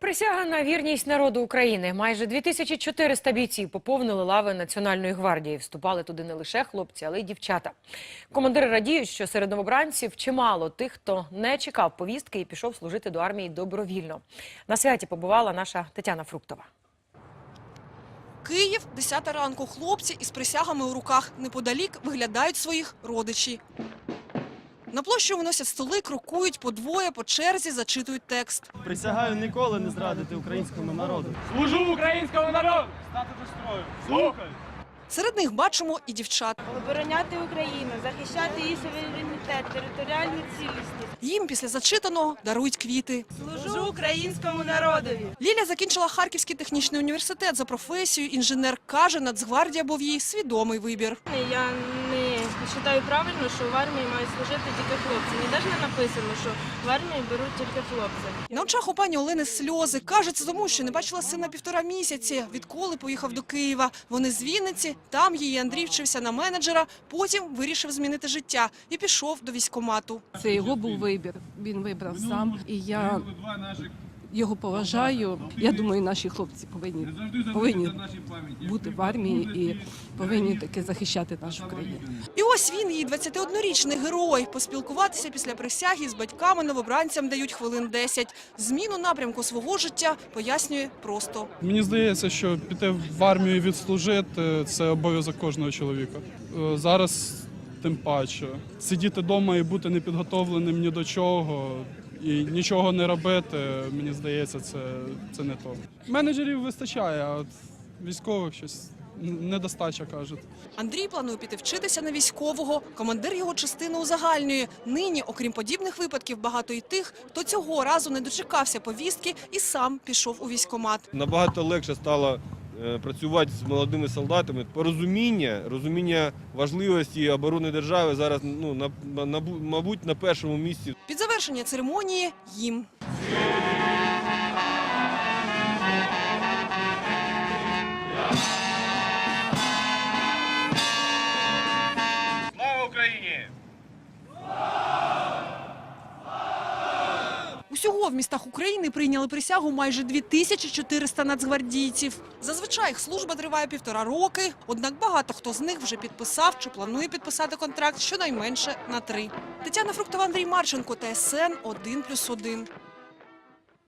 Присяга на вірність народу України. Майже 2400 бійців поповнили лави Національної гвардії. Вступали туди не лише хлопці, але й дівчата. Командири радіють, що серед новобранців чимало тих, хто не чекав повістки і пішов служити до армії добровільно. На святі побувала наша Тетяна Фруктова. Київ, 10 ранку. Хлопці із присягами у руках неподалік виглядають своїх родичі. На площу виносять столи, крокують по двоє, по черзі зачитують текст. Присягаю ніколи не зрадити українському народу. Служу українському народу! Стати до строю! Слухай! Серед них бачимо і дівчат. обороняти Україну, захищати її суверенітет, територіальну цілісність. Їм після зачитаного дарують квіти. Служу українському народові. Ліля закінчила Харківський технічний університет за професією. Інженер каже, Нацгвардія був її свідомий вибір. Я не вважаю правильно, що в армії мають служити тільки хлопці. Ніде ж не написано, що в армії беруть тільки хлопців. На очах у пані Олени сльози. Каже, це тому, що не бачила сина півтора місяці, відколи поїхав до Києва. Вони з Вінниці, там її Андрій вчився на менеджера, потім вирішив змінити життя і пішов до військкомату. Це його був вибір. Він вибрав сам, і я його поважаю. Я думаю, наші хлопці повинні повинні бути в армії і повинні таки захищати нашу країну. І ось він, її 21-річний герой. Поспілкуватися після присяги з батьками новобранцям дають хвилин 10. Зміну напрямку свого життя пояснює просто. Мені здається, що піти в армію і відслужити це обов'язок кожного чоловіка. Е, Зараз тим паче. Сидіти вдома і бути непідготовленим ні до чого. І нічого не робити, мені здається, це, це не то. Менеджерів вистачає, а от військових щось недостача кажуть. Андрій планує піти вчитися на військового. Командир його частини узагальнює. Нині, окрім подібних випадків, багато і тих, хто цього разу не дочекався повістки і сам пішов у військкомат. Набагато легше стало працювати з молодими солдатами. Порозуміння, розуміння важливості оборони держави зараз, ну на, на, мабуть, на першому місці. Під завершення церемонії їм. Слава Україні! Усього в містах України прийняли присягу майже 2400 нацгвардійців. Зазвичай їх служба триває півтора роки, однак багато хто з них вже підписав чи планує підписати контракт щонайменше на три. Тетяна Фруктова, Андрій Марченко, ТСН 1+,1.